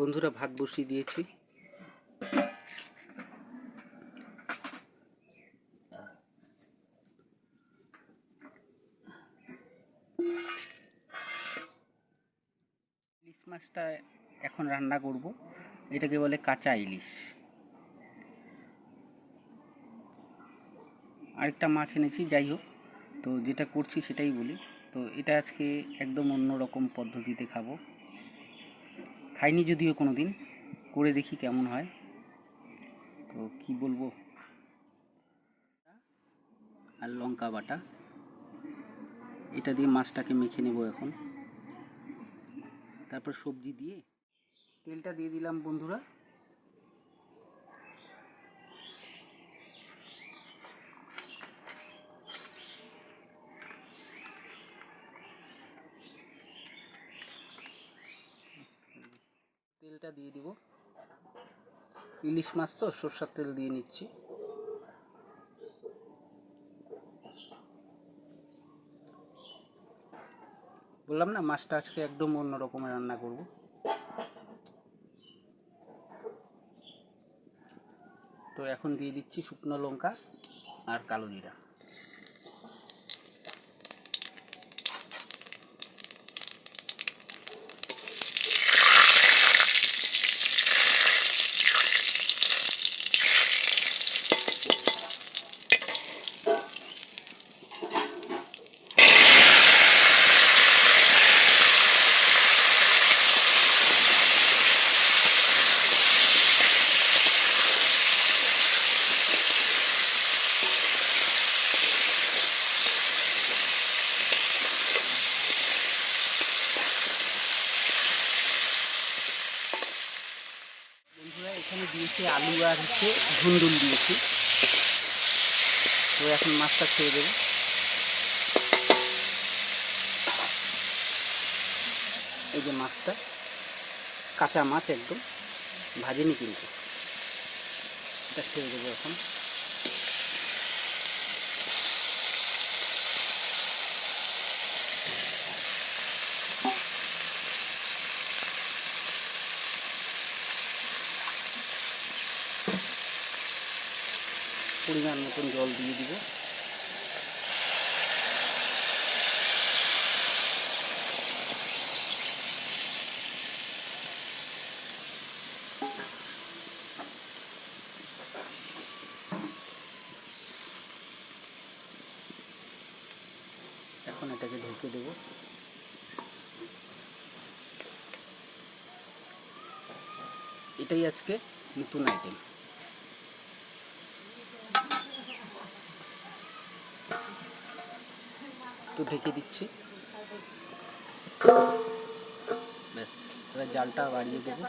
বন্ধুরা ভাত বসিয়ে দিয়েছি। ইলিশ মাছটা এখন রান্না করব। এটাকে বলে কাঁচা ইলিশ। আরেকটা মাছ এনেছি, যাই হোক। তো যেটা করছি সেটাই বলি। তো এটা আজকে একদম অন্য রকম পদ্ধতিতে খাব। খাইনি যদিও কোনো দিন করে দেখি কেমন হয়। তো কি বলব? আর লঙ্কা বাটা। এটা দিয়ে মাছটাকে মেখে নেব এখন। তারপর সবজি দিয়ে তেলটা দিয়ে দিলাম বন্ধুরা। তেলটা দিয়ে দিব। ইলিশ মাছ তো, সর্ষার তেল দিয়ে নিচ্ছি। বললাম না, মাছটা আজকে একদম অন্য রকমের রান্না করব। তো এখন দিয়ে দিচ্ছি শুকনো লঙ্কা আর কালো জিরা বন্ধুরা এখানে দিয়েছি আলু আর হচ্ছে ঝুন্ডুল দিয়েছি। তো এখন মাছটা খেয়ে দেবো। এই যে মাছটা, কাঁচা মাছ একদম, ভাজেনি কিন্তু। এটা খেয়ে দেবো এখন। পরিমাণ মতন জল দিয়ে দিব। এখন এটাকে ঢেকে দেব। এটাই আজকে নতুন আইটেম একটু ঢেকে দিচ্ছি। ব্যাস জালটা বাড়িয়ে দেবো।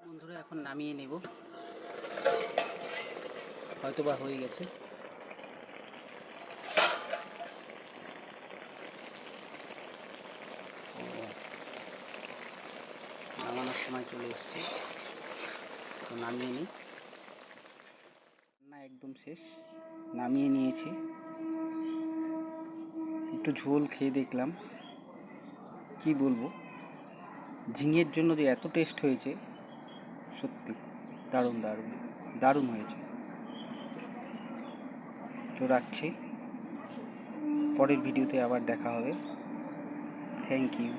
বন্ধুরা, এখন নামিয়ে নেব। হয়তো বা হয়ে গেছে। নামানোর সময় চলে এসছে। তো নামিয়ে নিই। একদম শেষ। নামিয়ে নিয়েছি। একটু ঝোল খেয়ে দেখলাম। কি বলব? ঝিঙের জন্য যে এত টেস্ট হয়েছে, সত্যি দারুণ দারুণ দারুণ হয়েছে। তো রাখছি। পরের ভিডিওতে আবার দেখা হবে। Thank you